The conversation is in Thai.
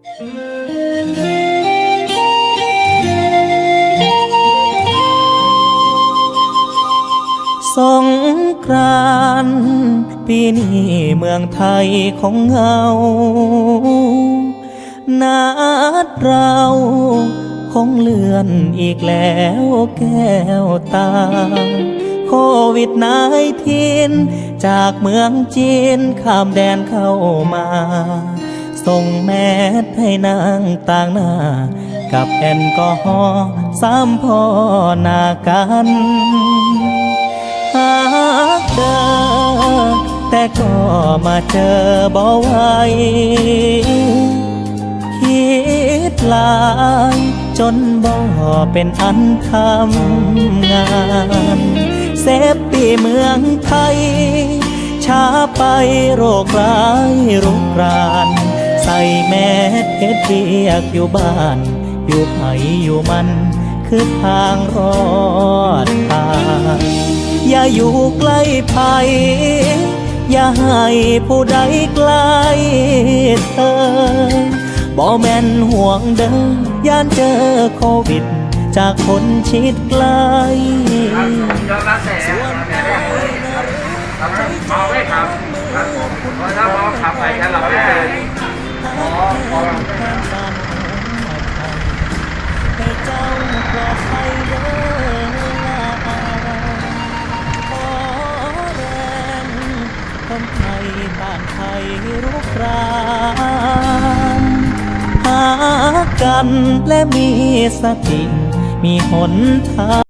สงกรานปีนี้เมืองไทยของเงานัดเราคงเลื่อนอีกแล้วแก้วตา โควิดนายทีนจากเมืองจีนข้ามแดนเข้ามา ส่งแมสให้นางต่างหน้า กับแอลกอฮอสามพ่อนากันหากเจอแต่ก็มาเจอบ่ไหวคิดลายจนบ่เป็นอันทำงานเซฟปีเมืองไทย ช้าไปโรคร้ายรุกราน ใส่แมสเฮ็ดเบียกอยู่บ้าน อยู่ไผอยู่มัน คือทางรอดตายอย่าอยู่ใกล้ภัยอย่าให้ผู้ใดใกล้เธอบ่แม่นห่วงเด้อย่านเจอโควิด จากคนชิดไกลครับยอมรับแต่ครับเมาไม่ขับครับผมเพราะถ้าเมาขับไปถ้าเราไม่เจอ คนไทยบ้านไทยรุกรานหากันและมีสติมีหนทาง